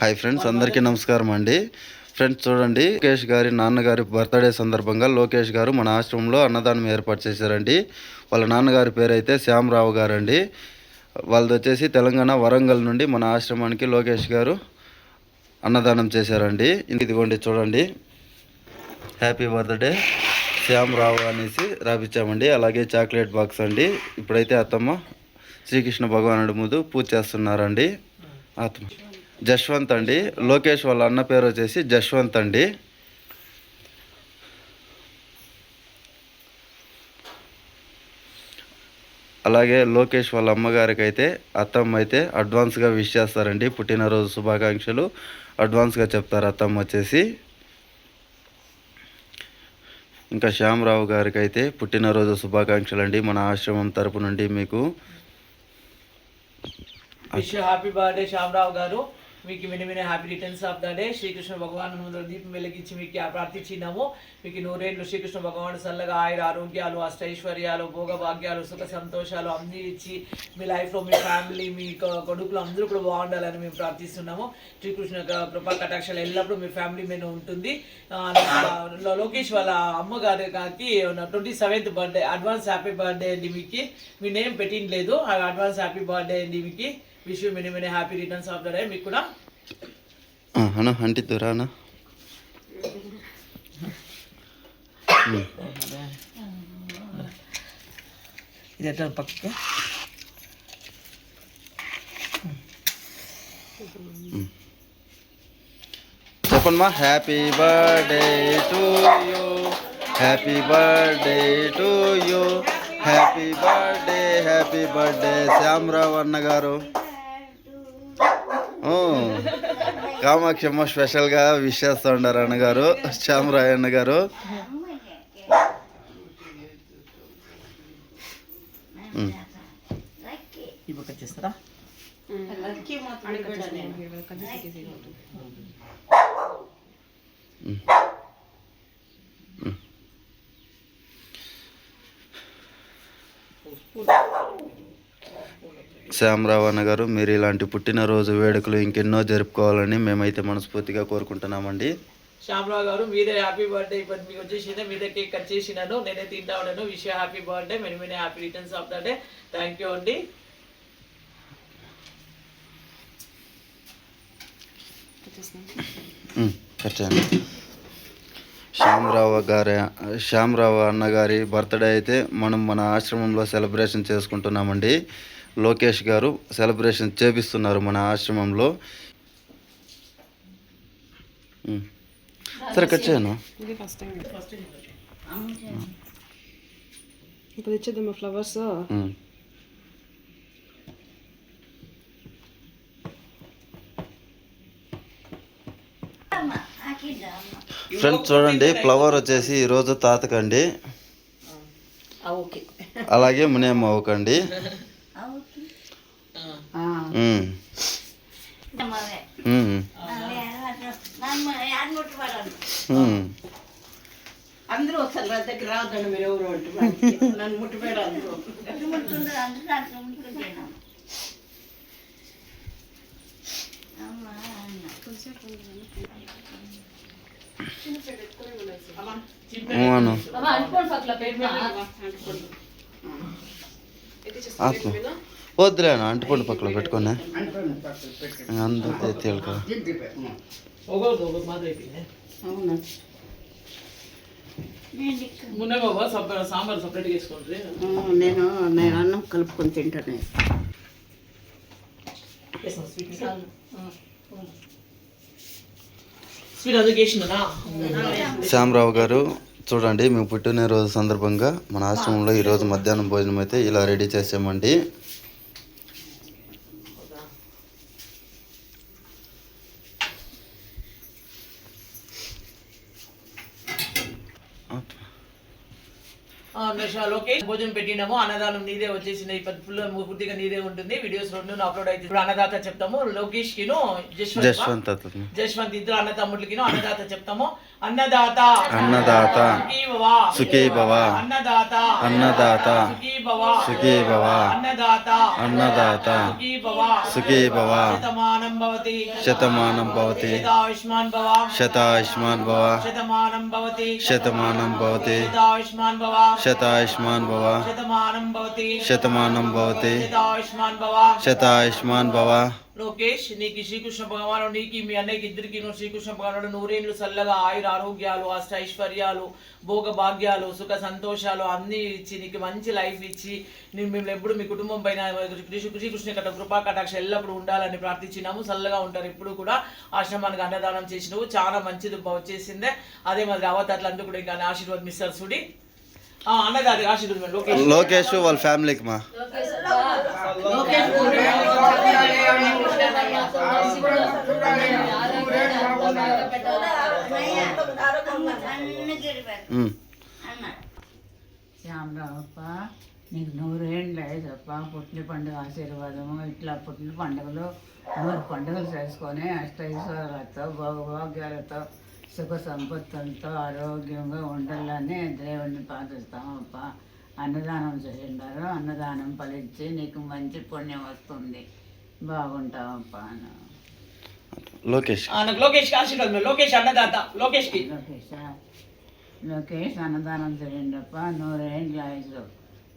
Hi friends అందరికీ నమస్కారం అండి. ఫ్రెండ్స్ చూడండి లోకేష్ గారి నాన్నగారి బర్త్డే సందర్భంగా లోకేష్ గారు మన ఆశ్రమంలో అన్నదానం ఏర్పాటు చేశారండి. వాళ్ళ నాన్నగారి పేరు అయితే శ్యామరావు గారు అండి వాళ్ళది వచ్చేసి తెలంగాణ వరంగల్ నుండి మన ఆశ్రమానికి లోకేష్ గారు అన్నదానం చేశారండి. ఇదిగోండి చూడండి. హ్యాపీ బర్త్డే శ్యామరావు అనేసి రాపించామండి అలాగే చాక్లెట్ బాక్స్ అండి. ఇప్పుడైతే అత్తమ్మ శ్రీకృష్ణ భగవానుడి ముందు పూజ చేస్తున్నారండి. ఆత్మ జశ్వంత్ అండి. లోకేష్ వాళ్ళ అన్న పేరు వచ్చేసి జశ్వంత్ అండి. అలాగే లోకేష్ వాళ్ళ అమ్మగారికి అయితే అత్తమ్మ అయితే అడ్వాన్స్గా విష్ చేస్తారండి. పుట్టినరోజు శుభాకాంక్షలు. అడ్వాన్స్గా చెప్తారు అత్తమ్మ వచ్చేసి. ఇంకా శ్యామరావు గారికి అయితే పుట్టినరోజు శుభాకాంక్షలు అండి మన ఆశ్రమం తరపు నుండి మీకు. హ్యాపీ బర్త్డే శ్యామరావు గారు. మీకు many happy returns of the day Srikrishna Bhagavan ముందు దీపం వెలిగించి మీకు ప్రార్థించినాము మీకు నూరేళ్ళు శ్రీకృష్ణ భగవాన్ చల్లగా ఆయుర ఆరోగ్యాలు అష్టైశ్వర్యాలు భోగ భాగ్యాలు సుఖ సంతోషాలు అందించి ఇచ్చి మీ లైఫ్లో మీ ఫ్యామిలీ మీ కొడుకులు అందరూ కూడా బాగుండాలని మేము ప్రార్థిస్తున్నాము. శ్రీకృష్ణ కృపా కటాక్షాలు ఎల్లప్పుడూ మీ ఫ్యామిలీ మీద ఉంటుంది. లోకేష్ వాళ్ళ అమ్మగారి గారికి twenty seventh birthday advance happy birthday అండి మీకు. మీ నేమ్ పెట్టింది అడ్వాన్స్ హ్యాపీ బర్త్డే అండి మీకు. Wish you many many happy returns of the day మీకు కూడా. ఆ, అన్న అంటిద్దు రానా ఇది ఎట్లా పక్కకి చెప్పండి మా happy birthday to you happy birthday to you happy birthday happy birthday Shyamarao అన్న గారు. ఓ, కామాక్షమ్మ స్పెషల్గా విష్ చేస్తూ ఉండారు అన్నగారు శ్యామరావు అన్న గారు శ్యామరావు అన్న గారు మీరు ఇలాంటి పుట్టినరోజు వేడుకలు ఇంకెన్నో జరుపుకోవాలని మేమైతే మనస్ఫూర్తిగా కోరుకుంటున్నామండి. శ్యామరావు గారు మీదే హ్యాపీ బర్త్డే. ఇప్పుడు మీకు వచ్చేసిందే మీదే కేక్ కట్ చేసినాను. నేనే తింటా ఉన్నాను. Wish happy birthday. Many many happy returns of the day. Thank you అండి. శ్యామరావు గారి శ్యామరావు అన్నగారి బర్త్డే అయితే మనం మన ఆశ్రమంలో సెలబ్రేషన్ చేసుకుంటున్నామండి. లోకేష్ గారు సెలబ్రేషన్ చేపిస్తున్నారు మన ఆశ్రమంలో. సరే కట్ చేయను? టైం ఇప్పుడు ఇచ్చేద్దామా ఫ్లవర్స్. ఫ్రెండ్స్ చూడండి ఫ్లవర్ వచ్చేసి ఈరోజు తాతకండి. ఓకే. అలాగే మునేమ్మ అవ్వకండి. అందరూ వస్తారు నా దగ్గర రావద్దండి మీరు ఎవరు అంటే నన్ను ముట్టుబెడు అందరూ ఆత్మ వద్దులేను అంటుపండు పక్కన పెట్టుకున్నా అందరూ తేలి కదా ఒక్కొక్క ఒక్కొక్క మాదిరి అయిపోయింది అవునా? మున్న బాబా సప సాంబార్ సపరేట్గా వేసుకోండి. ఆ, నేను నేను అన్నం కలుపుకొని తింటాను. శ్యామరావు గారు చూడండి మేము పుట్టినరోజు సందర్భంగా మన ఆశ్రమంలో ఈరోజు మధ్యాహ్నం భోజనం అయితే ఇలా రెడీ చేసామండి ఆ, నష- లోకేష్ భోజనం పెట్టినాము అన్నదానం నీదే వచ్చేసింది. ఫుల్ పూర్తిగా నీదే ఉంటుంది. వీడియోస్ రెండు అప్లోడ్ అయితే ఇప్పుడు అన్నదాత చెప్తాము. లోకేష్ కిను జశ్వంత్ జశ్వంత్ ఇద్దరు అన్న అన్నదాత చెప్తాము. అన్నదాత. అన్నదాత. సుఖీ భవ సుఖీ భవ అన్నదాత. అన్నదాత. అన్నదాత అన్నదాత శతమానం భవతి. శతమానం భవతి. శతాయుష్మాన్ భవ. శతాయుష్మాన్ భవ. శతమానం భవతి. శతమానం భవతి. శతాయుష్మాన్ భవ. శతాయుష్మాన్ భవ శతమానం భవతి శతమానం భవతి శతాయుష్మాన్ భవ లోకేష్ నీకు శ్రీకృష్ణ భగవానుడు నీకు మీ అన్నయ్యకి ఇద్దరికి నువ్వు శ్రీకృష్ణ భగవానుడు నూరేళ్ళు చల్లగా ఆయుర ఆరోగ్యాలు అష్ట ఐశ్వర్యాలు భోగ భాగ్యాలు సుఖ సంతోషాలు అన్ని ఇచ్చి నీకు మంచి లైఫ్ ఇచ్చి నేను మేము ఎప్పుడు మీ కుటుంబం పైన శ్రీ- శ్రీకృష్ణ కట్ట కృపా కటాక్ష ఎల్లప్పుడు ఉండాలని ప్రార్థించినాము. చల్లగా ఉంటారు. ఇప్పుడు కూడా ఆశ్రమానికి అన్నదానం చేసినవు. చాలా మంచిది. వచ్చేసిందే. అదే మరి అవతారులందరూ కూడా ఇంకా ఆశీర్వాదం అన్నదాది ఆశీర్వాదం లోకేష్. లోకేష్ వాళ్ళ ఫ్యామిలీకి మా. శ్యామరావప్ప నీకు నూరేళ్ళు అయ్యేదప్ప పుట్టిన పండుగ ఆశీర్వాదము. ఇట్లా పుట్టిన పండుగలు నూరు పండుగలు చేసుకొని అష్టైశ్వర్యాలతో భోగభాగ్యాలతో సుఖ సంపత్తులతో ఆరోగ్యంగా ఉండాలని దేవుడిని ప్రార్థిస్తామప్ప. అన్నదానం చేసిండారు అన్నదానం ఫలించి నీకు మంచి పుణ్యం వస్తుంది. బాగుంటావప్ప అని లోకేష్. నాకు లోకేష్ ఆశీర్వాదం. లోకేష్ అన్నదాత. లోకేష్కి లోకేష్ లోకేష్ అన్నదానం చేయండప్ప. నూరేండ్ల ఆయుసు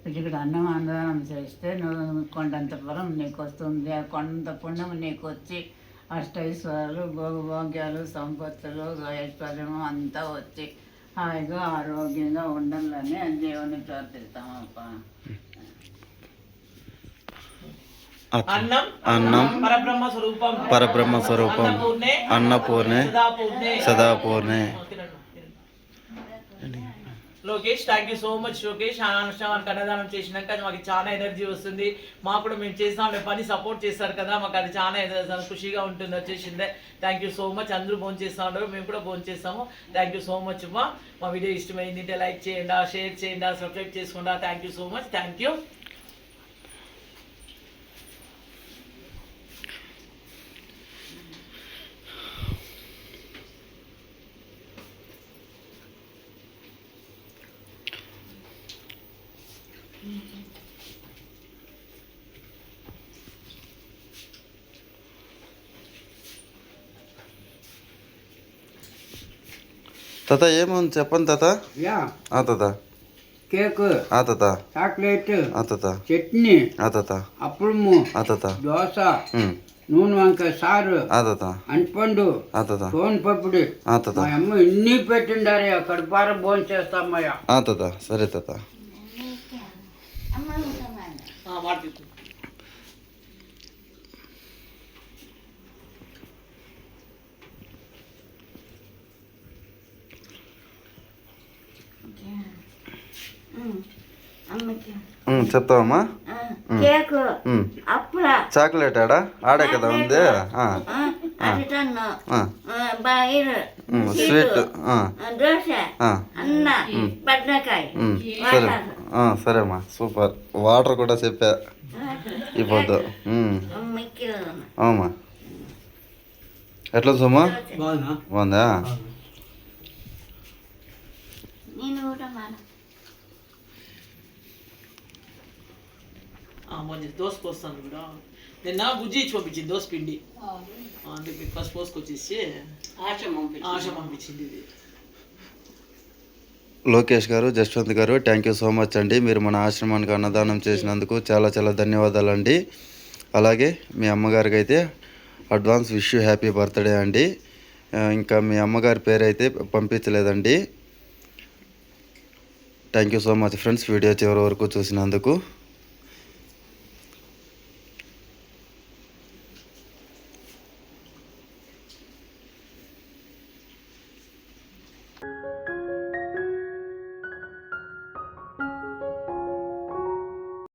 ఇక్కడ అన్నం అన్నదానం చేస్తే నువ్వు కొండంత ఫలం నీకు వస్తుంది ఆ కొండంత పుణ్యం నీకు వచ్చి అష్టైశ్వర్యాలు భోగభోగ్యాలు సంపత్తులు ఐశ్వర్యము అంతా వచ్చి హాయిగా ఆరోగ్యంగా ఉండాలని దేవుని ప్రార్థిస్తామప్ప. అన్నం అన్నం. పరబ్రహ్మ స్వరూపం. పరబ్రహ్మ స్వరూపం. అన్నపూర్ణే అన్నపూర్ణే సదాపూర్ణే. Lokesh thank you so much Lokesh. ఆ అనుష్ఠానానికి అన్నదానం చేసినాక అది మాకు చాలా ఎనర్జీ వస్తుంది. మాకు కూడా మేము చేస్తాం మేము పని సపోర్ట్ చేస్తారు కదా. మాకు అది చాలా ఖుషిగా ఉంటుంది వచ్చేసిందే. థ్యాంక్ యూ సో మచ్ అందరూ ఫోన్ చేస్తూ ఉంటారు. మేము కూడా ఫోన్ చేస్తాము థ్యాంక్ యూ సో మచ్ మా మా వీడియో ఇష్టమైంది లైక్ చేయండి షేర్ చేయండి సబ్స్క్రైబ్ చేసుకుంటా thank you so much thank you తాత ఏముంది? చెప్పండి తాత. యా. ఆ తాత. కేక్. ఆ తాత. చాక్లెట్. ఆ తాత. చట్నీ. ఆ తాత. అప్పుడము ఆ తాత. దోశ. నూనె వంకాయ సారు. ఆ తాత. అంటిపండు. ఆ తాత. సోన్ పప్పుడి ఆ తాత. మా అమ్మ ఇన్ని పెట్టిండారయ్యా కడుపార భోజనం చేస్తామయ్యా ఆ తాత. సరే తాత. చెప్తావమ్మా. కేకు. చాక్లెట్ ఆడా? ఆడే కదా ఉంది. స్వీట్. దోశ. అన్న. సరే. సరేమ్మా సూపర్. వాటర్ కూడా చెప్పా. ఈ పొద్దు ఉమ్, మిక్కిలు అవుమా? ఎట్లా సోమా? బాగుందా? దోశ పోస్తాను కూడా. నిన్న బుజ్జి ఇచ్చి పంపించింది దోశ పిండి. అందుకే ఫస్ట్ పోసుకొచ్చేసి ఆశ పంపించి ఆశ పంపించింది ఇది. లోకేష్ గారు జశ్వంత్ గారు థ్యాంక్ యూ సో మచ్ అండి. మీరు మన ఆశ్రమానికి అన్నదానం చేసినందుకు చాలా చాలా ధన్యవాదాలండి. అలాగే మీ అమ్మగారికి అయితే advance wish you happy birthday అండి ఇంకా మీ అమ్మగారి పేరు అయితే పంపించలేదండి. Thank you so much friends video చివరి వరకు చూసినందుకు